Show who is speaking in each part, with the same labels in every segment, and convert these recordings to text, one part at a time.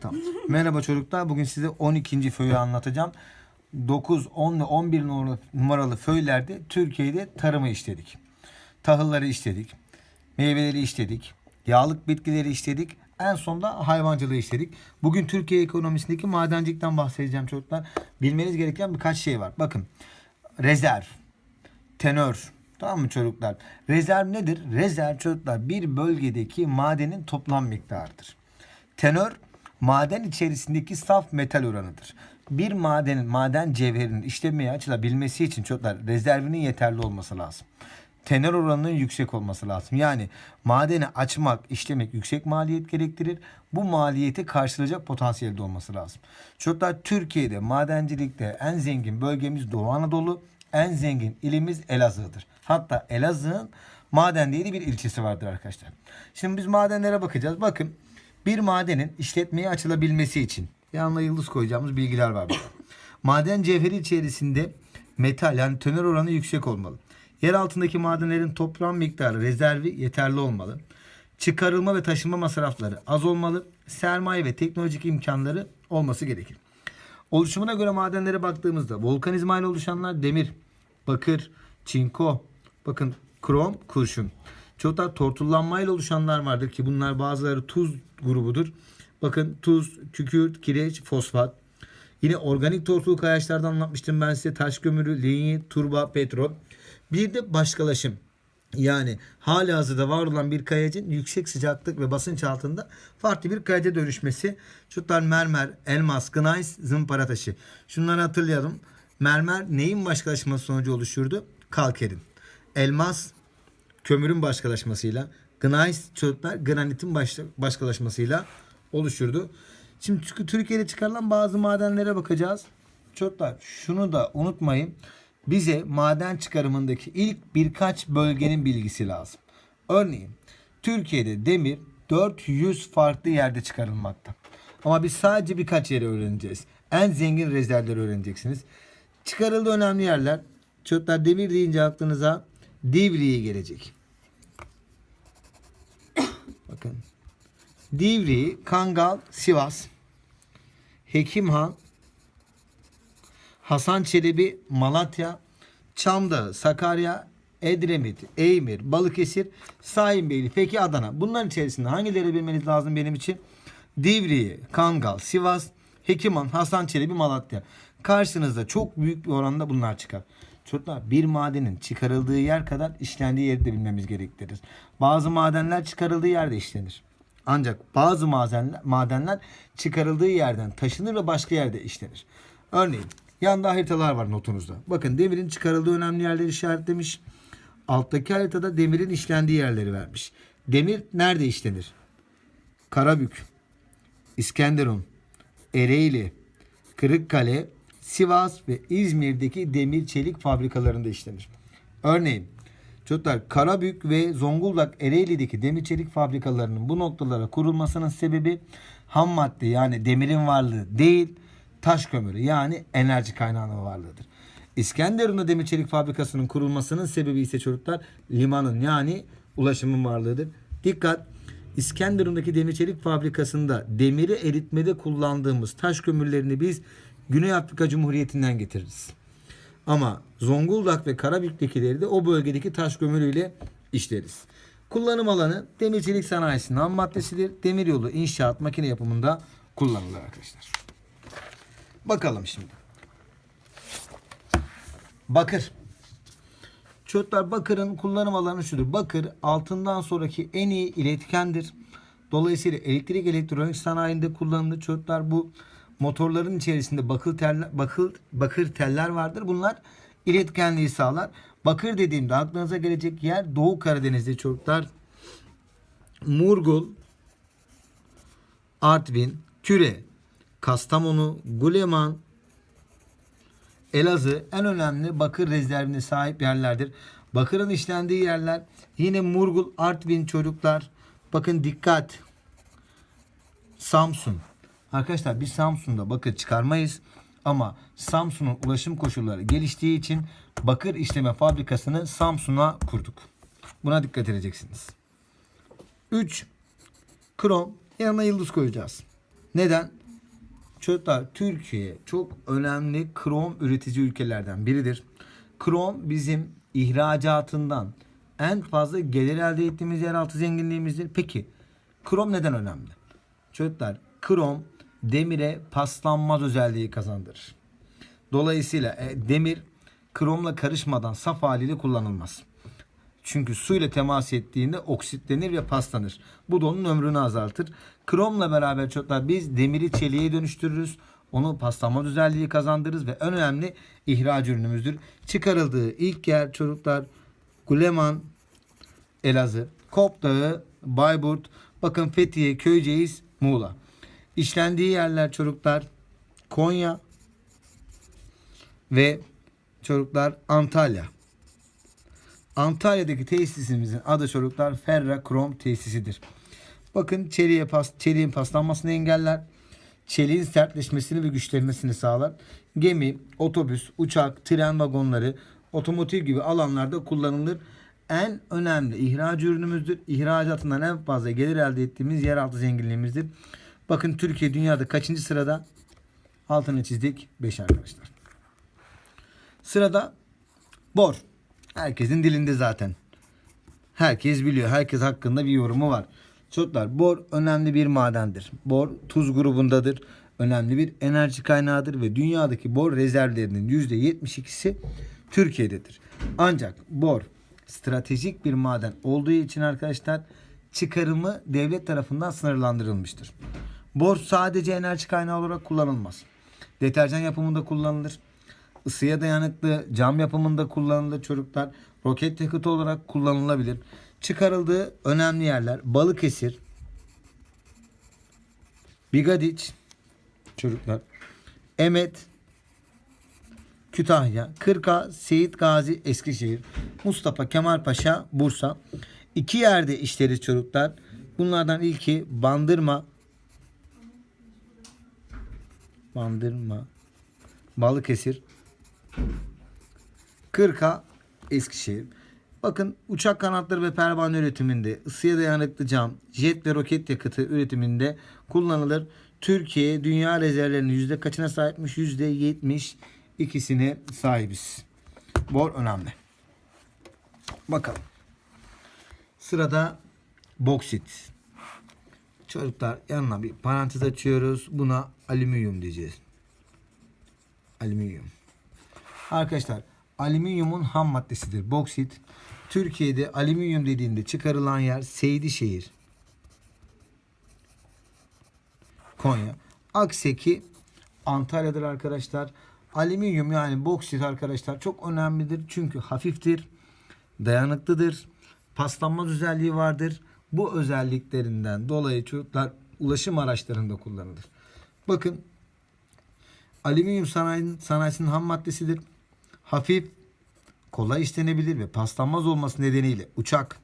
Speaker 1: Tamam. Merhaba çocuklar. Bugün size 12. föyü anlatacağım. 9, 10 ve 11 numaralı- föylerde Türkiye'de tarımı işledik. Tahılları işledik. Meyveleri işledik. Yağlık bitkileri işledik. En sonunda hayvancılığı işledik. Bugün Türkiye ekonomisindeki madencilikten bahsedeceğim çocuklar. Bilmeniz gereken birkaç şey var. Bakın. Rezerv, tenör. Tamam mı çocuklar? Rezerv nedir? Rezerv çocuklar bir bölgedeki madenin toplam miktarıdır. Tenör maden içerisindeki saf metal oranıdır. Bir madenin maden cevherinin işlemeye açılabilmesi için çocuklar rezervinin yeterli olması lazım. Tenör oranının yüksek olması lazım. Yani madeni açmak, işlemek yüksek maliyet gerektirir. Bu maliyeti karşılayacak potansiyelde olması lazım. Çocuklar Türkiye'de madencilikte en zengin bölgemiz Doğu Anadolu, en zengin ilimiz Elazığ'dır. Hatta Elazığ'ın maden diye bir ilçesi vardır arkadaşlar. Şimdi biz madenlere bakacağız. Bakın bir madenin işletmeye açılabilmesi için yanına yıldız koyacağımız bilgiler var burada. Maden cevheri içerisinde metal yani tönör oranı yüksek olmalı. Yer altındaki madenlerin toplam miktarı rezervi yeterli olmalı. Çıkarılma ve taşınma masrafları az olmalı. Sermaye ve teknolojik imkanları olması gerekir. Oluşumuna göre madenlere baktığımızda volkanizmayla oluşanlar demir, bakır, çinko, bakın krom, kurşun. Çokta tortullanmayla oluşanlar vardır ki bunlar bazıları tuz grubudur. Bakın tuz, kükürt, kireç, fosfat. Yine organik tortul kayaçlardan anlatmıştım ben size. Taş kömürü, lignit, turba, petrol. Bir de başkalaşım. Yani hali hazırda var olan bir kayacın yüksek sıcaklık ve basınç altında farklı bir kayaca dönüşmesi. Çocuklar mermer, elmas, gneiss, zımpara taşı. Şunları hatırlayalım. Mermer neyin başkalaşması sonucu oluşurdu? Kalkerin. Elmas kömürün başkalaşmasıyla, gneiss çocuklar granitin baş, başkalaşmasıyla oluşurdu. Şimdi Türkiye'de çıkarılan bazı madenlere bakacağız. Çocuklar şunu da unutmayın. Bize maden çıkarımındaki ilk birkaç bölgenin bilgisi lazım. Örneğin Türkiye'de demir 400 farklı yerde çıkarılmakta. Ama biz sadece birkaç yeri öğreneceğiz. En zengin rezervleri öğreneceksiniz. Çıkarıldığı önemli yerler. Çocuklar demir deyince aklınıza Divriği gelecek. Bakın. Divriği, Kangal, Sivas, Hekimhan, Hasan Çelebi, Malatya, Çamdağı, Sakarya, Edremit, Eymir, Balıkesir, Saimbeyli, Feki, Adana. Bunların içerisinde hangileri bilmeniz lazım benim için? Divriği, Kangal, Sivas, Hekiman, Hasan Çelebi, Malatya. Karşınızda çok büyük bir oranda bunlar çıkar. Çocuklar bir madenin çıkarıldığı yer kadar işlendiği yeri de bilmemiz gerektirir. Bazı madenler çıkarıldığı yerde işlenir. Ancak bazı madenler, madenler çıkarıldığı yerden taşınır ve başka yerde işlenir. Örneğin yanda haritalar var notunuzda. Bakın demirin çıkarıldığı önemli yerleri işaretlemiş. Alttaki haritada demirin işlendiği yerleri vermiş. Demir nerede işlenir? Karabük, İskenderun, Ereğli, Kırıkkale, Sivas ve İzmir'deki demir çelik fabrikalarında işlenir. Örneğin çocuklar Karabük ve Zonguldak Ereğli'deki demir çelik fabrikalarının bu noktalara kurulmasının sebebi ham madde yani demirin varlığı değil taş kömürü yani enerji kaynağının varlığıdır. İskenderun'da demir çelik fabrikasının kurulmasının sebebi ise çocuklar limanın yani ulaşımın varlığıdır. Dikkat! İskenderun'daki demir çelik fabrikasında demiri eritmede kullandığımız taş kömürlerini biz Güney Afrika Cumhuriyeti'nden getiririz. Ama Zonguldak ve Karabük'tekileri de o bölgedeki taş kömürüyle işleriz. Kullanım alanı demir çelik sanayisinin ham maddesidir. Demiryolu inşaat makine yapımında kullanılır arkadaşlar. Bakalım şimdi. Bakır. Çocuklar bakırın kullanım alanı şudur. Bakır altından sonraki en iyi iletkendir. Dolayısıyla elektrik elektronik sanayinde kullanılır. Çocuklar bu motorların içerisinde bakır teller, bakır, bakır teller vardır. Bunlar iletkenliği sağlar. Bakır dediğimde aklınıza gelecek yer Doğu Karadeniz'de çocuklar. Murgul, Artvin, Küre, Kastamonu, Guleman, Elazığ en önemli bakır rezervine sahip yerlerdir. Bakırın işlendiği yerler yine Murgul, Artvin çocuklar. Bakın dikkat. Samsun. Arkadaşlar biz Samsun'da bakır çıkarmayız. Ama Samsun'un ulaşım koşulları geliştiği için bakır işleme fabrikasını Samsun'a kurduk. Buna dikkat edeceksiniz. 3. Krom. Yanına yıldız koyacağız. Neden? Çocuklar Türkiye çok önemli krom üretici ülkelerden biridir. Krom bizim ihracatından en fazla gelir elde ettiğimiz yeraltı zenginliğimizdir. Peki krom neden önemli? Çocuklar krom demire paslanmaz özelliği kazandırır. Dolayısıyla e, demir kromla karışmadan saf haliyle kullanılmaz. Çünkü suyla temas ettiğinde oksitlenir ve paslanır. Bu da onun ömrünü azaltır. Kromla beraber çocuklar biz demiri çeliğe dönüştürürüz. Onu paslanmaz özelliği kazandırırız ve en önemli ihraç ürünümüzdür. Çıkarıldığı ilk yer çocuklar Guleman, Elazığ, Kop Dağı, Bayburt, bakın Fethiye, Köyceğiz, Muğla. İşlendiği yerler çocuklar Konya ve çocuklar Antalya. Antalya'daki tesisimizin adı çocuklar Ferra Krom tesisidir. Bakın çeliğe pas, çeliğin paslanmasını engeller. Çeliğin sertleşmesini ve güçlenmesini sağlar. Gemi, otobüs, uçak, tren vagonları, otomotiv gibi alanlarda kullanılır. En önemli ihraç ürünümüzdür. İhracatından en fazla gelir elde ettiğimiz yeraltı zenginliğimizdir. Bakın Türkiye dünyada kaçıncı sırada? Altını çizdik 5 arkadaşlar. Sırada bor. Herkesin dilinde zaten. Herkes biliyor. Herkes hakkında bir yorumu var. Çocuklar bor önemli bir madendir. Bor tuz grubundadır. Önemli bir enerji kaynağıdır ve dünyadaki bor rezervlerinin %72'si Türkiye'dedir. Ancak bor stratejik bir maden olduğu için arkadaşlar çıkarımı devlet tarafından sınırlandırılmıştır. Bor sadece enerji kaynağı olarak kullanılmaz. Deterjan yapımında kullanılır. Isıya dayanıklı cam yapımında kullanılır çocuklar. Roket yakıtı olarak kullanılabilir. Çıkarıldığı önemli yerler Balıkesir, Bigadiç, çocuklar, Emet, Kütahya, Kırka, Seyit Gazi, Eskişehir, Mustafa Kemal Paşa, Bursa. İki yerde işleriz çocuklar. Bunlardan ilki Bandırma, Bandırma, Balıkesir, Kırka, Eskişehir. Bakın uçak kanatları ve pervane üretiminde, ısıya dayanıklı cam, jet ve roket yakıtı üretiminde kullanılır. Türkiye dünya rezervlerinin yüzde kaçına sahipmiş? Yüzde yetmiş ikisine sahibiz. Bor önemli. Bakalım. Sırada boksit. Çocuklar yanına bir parantez açıyoruz. Buna alüminyum diyeceğiz. Alüminyum. Arkadaşlar alüminyumun ham maddesidir boksit. Türkiye'de alüminyum dediğinde çıkarılan yer Seydişehir. Konya. Akseki Antalya'dır arkadaşlar. Alüminyum yani boksit arkadaşlar çok önemlidir. Çünkü hafiftir, dayanıklıdır, paslanmaz özelliği vardır. Bu özelliklerinden dolayı çocuklar ulaşım araçlarında kullanılır. Bakın alüminyum sanayinin, sanayisinin ham maddesidir. Hafif, kolay işlenebilir ve paslanmaz olması nedeniyle uçak,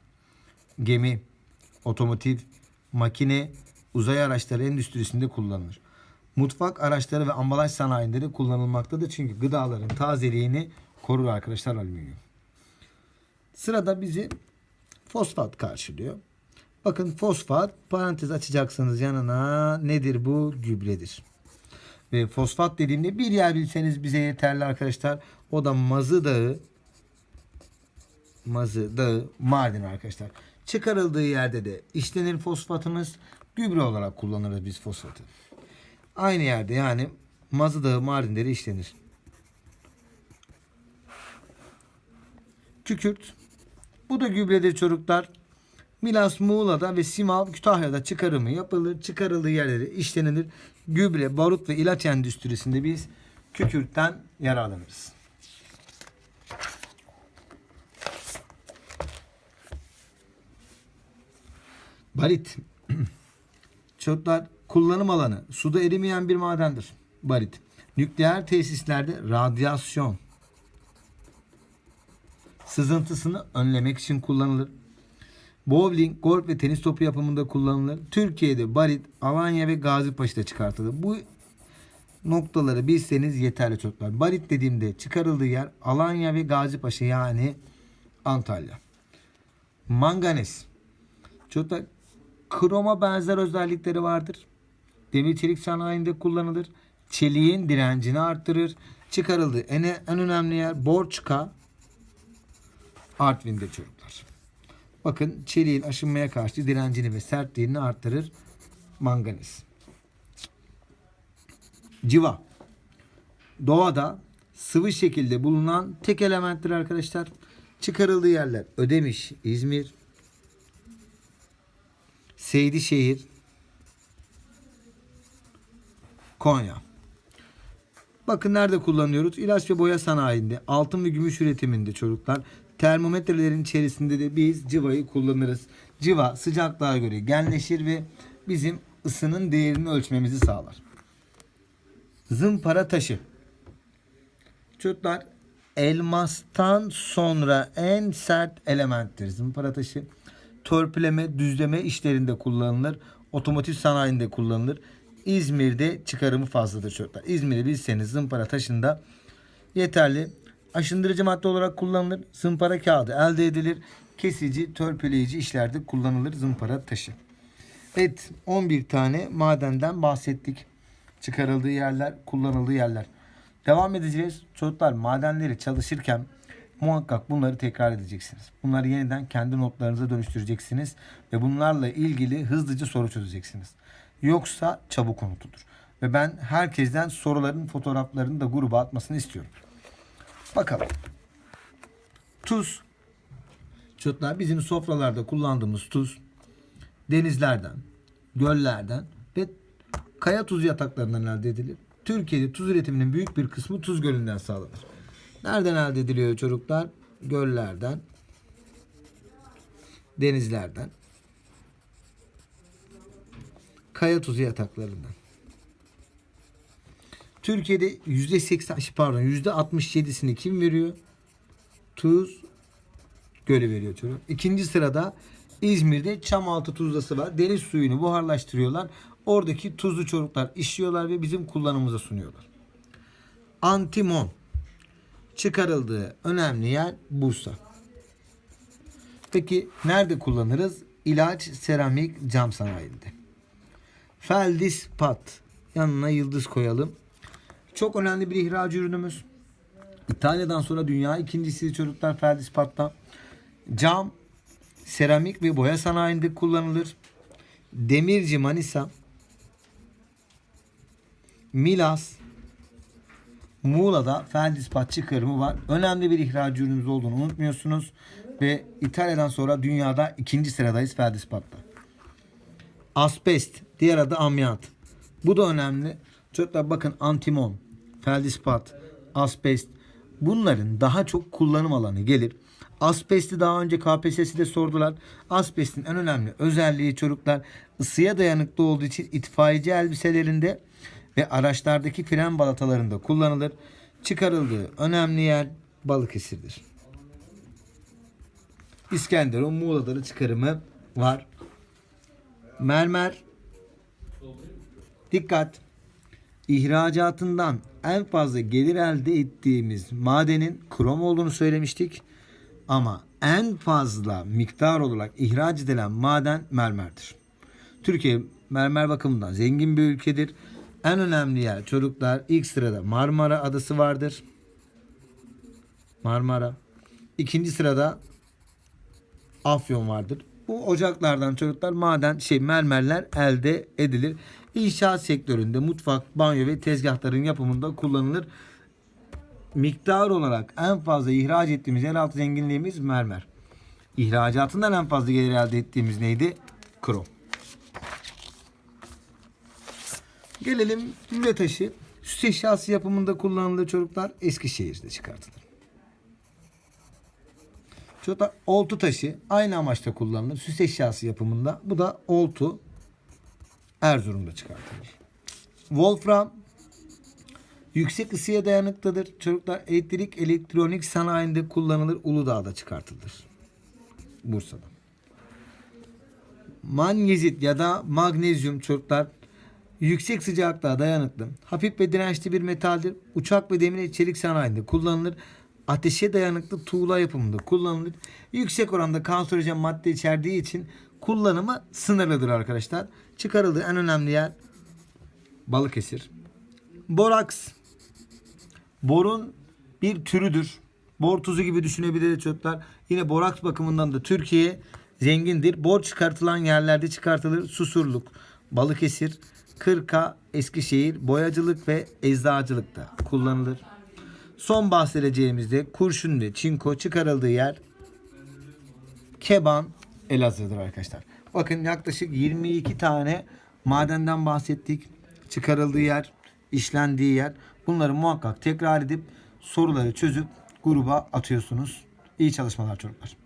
Speaker 1: gemi, otomotiv, makine, uzay araçları endüstrisinde kullanılır. Mutfak araçları ve ambalaj sanayinde de kullanılmaktadır. Çünkü gıdaların tazeliğini korur arkadaşlar alüminyum. Sırada bizi fosfat karşılıyor. Bakın fosfat parantez açacaksınız yanına nedir bu? Gübredir. Ve fosfat dediğimde bir yer bilseniz bize yeterli arkadaşlar. O da Mazı Dağı Mazı Dağı Mardin arkadaşlar. Çıkarıldığı yerde de işlenir fosfatımız. Gübre olarak kullanırız biz fosfatı. Aynı yerde yani Mazı Dağı Mardin'de de işlenir. Kükürt. Bu da gübredir çocuklar. Milas Muğla'da ve Simav Kütahya'da çıkarımı yapılır. Çıkarıldığı yerleri işlenilir. Gübre, barut ve ilaç endüstrisinde biz kükürtten yararlanırız. Barit. Çocuklar kullanım alanı suda erimeyen bir madendir. Barit. Nükleer tesislerde radyasyon sızıntısını önlemek için kullanılır. Bowling, golf ve tenis topu yapımında kullanılır. Türkiye'de Barit, Alanya ve Gazipaşa'da çıkartılır. Bu noktaları bilseniz yeterli çocuklar. Barit dediğimde çıkarıldığı yer Alanya ve Gazipaşa yani Antalya. Manganiz. Çocuklar kroma benzer özellikleri vardır. demir çelik sanayinde kullanılır. Çeliğin direncini arttırır. Çıkarıldığı en, en önemli yer Borçka Artvin'de çocuklar. Bakın çeliğin aşınmaya karşı direncini ve sertliğini arttırır. Manganiz. Civa. Doğada sıvı şekilde bulunan tek elementtir arkadaşlar. Çıkarıldığı yerler Ödemiş, İzmir, Seydişehir, Konya. Bakın nerede kullanıyoruz? İlaç ve boya sanayinde, altın ve gümüş üretiminde çocuklar. Termometrelerin içerisinde de biz civayı kullanırız. Civa sıcaklığa göre genleşir ve bizim ısının değerini ölçmemizi sağlar. Zımpara taşı. Çocuklar elmastan sonra en sert elementtir. Zımpara taşı törpüleme, düzleme işlerinde kullanılır. Otomotiv sanayinde kullanılır. İzmir'de çıkarımı fazladır çocuklar. İzmir'i bilseniz zımpara taşında yeterli. Aşındırıcı madde olarak kullanılır. Zımpara kağıdı elde edilir. Kesici, törpüleyici işlerde kullanılır zımpara taşı. Evet 11 tane madenden bahsettik. Çıkarıldığı yerler, kullanıldığı yerler. Devam edeceğiz. Çocuklar madenleri çalışırken muhakkak bunları tekrar edeceksiniz. Bunları yeniden kendi notlarınıza dönüştüreceksiniz ve bunlarla ilgili hızlıca soru çözeceksiniz. Yoksa çabuk unutulur. Ve ben herkesten soruların fotoğraflarını da gruba atmasını istiyorum. Bakalım. Tuz. Çocuklar bizim sofralarda kullandığımız tuz denizlerden, göllerden ve kaya tuzu yataklarından elde edilir. Türkiye'de tuz üretiminin büyük bir kısmı tuz gölünden sağlanır. Nereden elde ediliyor çocuklar? Göllerden, denizlerden, kaya tuzu yataklarından. Türkiye'de yüzde seksen pardon yüzde 67'sini kim veriyor? Tuz Gölü veriyor çocuk. İkinci sırada İzmir'de Çamaltı tuzlası var. Deniz suyunu buharlaştırıyorlar. Oradaki tuzlu çocuklar işliyorlar ve bizim kullanımıza sunuyorlar. Antimon çıkarıldığı önemli yer Bursa. Peki nerede kullanırız? İlaç, seramik, cam sanayinde. Feldispat. Yanına yıldız koyalım. Çok önemli bir ihraç ürünümüz. İtalya'dan sonra dünya ikincisi çocuklar feldispattan. Cam, seramik ve boya sanayinde kullanılır. Demirci Manisa, Milas, Muğla'da feldispat çıkarımı var. Önemli bir ihraç ürünümüz olduğunu unutmuyorsunuz. Ve İtalya'dan sonra dünyada ikinci sıradayız feldispatta. Asbest, diğer adı amyant. Bu da önemli. Çocuklar bakın antimon, feldispat, asbest bunların daha çok kullanım alanı gelir. Asbesti daha önce KPSS'de sordular. Asbestin en önemli özelliği çocuklar ısıya dayanıklı olduğu için itfaiyeci elbiselerinde ve araçlardaki fren balatalarında kullanılır. Çıkarıldığı önemli yer Balıkesir'dir. İskenderun Muğla'da da çıkarımı var. Mermer dikkat ihracatından en fazla gelir elde ettiğimiz madenin krom olduğunu söylemiştik. Ama en fazla miktar olarak ihraç edilen maden mermerdir. Türkiye mermer bakımından zengin bir ülkedir. En önemli yer çocuklar ilk sırada Marmara Adası vardır. Marmara. İkinci sırada Afyon vardır. Bu ocaklardan çocuklar maden şey mermerler elde edilir. İnşaat sektöründe mutfak, banyo ve tezgahların yapımında kullanılır. Miktar olarak en fazla ihraç ettiğimiz yeraltı zenginliğimiz mermer. İhracatından en fazla gelir elde ettiğimiz neydi? Krom. Gelelim lüle taşı. Süs eşyası yapımında kullanıldığı çocuklar Eskişehir'de çıkartılır. Çocuklar oltu taşı aynı amaçla kullanılır. Süs eşyası yapımında. Bu da oltu Erzurum'da çıkartılır. Wolfram yüksek ısıya dayanıklıdır. Çocuklar elektrik elektronik sanayinde kullanılır. Uludağ'da çıkartılır. Bursa'da. Manyezit ya da magnezyum çocuklar yüksek sıcaklığa dayanıklı, hafif ve dirençli bir metaldir. Uçak ve demir çelik sanayinde kullanılır. Ateşe dayanıklı tuğla yapımında kullanılır. Yüksek oranda kanserojen madde içerdiği için kullanımı sınırlıdır arkadaşlar. Çıkarıldığı en önemli yer Balıkesir. Boraks. Borun bir türüdür. Bor tuzu gibi düşünebiliriz çocuklar. Yine boraks bakımından da Türkiye zengindir. Bor çıkartılan yerlerde çıkartılır. Susurluk, Balıkesir, Kırka, Eskişehir, boyacılık ve eczacılıkta kullanılır. Son bahsedeceğimizde kurşun ve çinko çıkarıldığı yer Keban Elazığ'dır arkadaşlar. Bakın yaklaşık 22 tane madenden bahsettik. Çıkarıldığı yer, işlendiği yer. Bunları muhakkak tekrar edip soruları çözüp gruba atıyorsunuz. İyi çalışmalar çocuklar.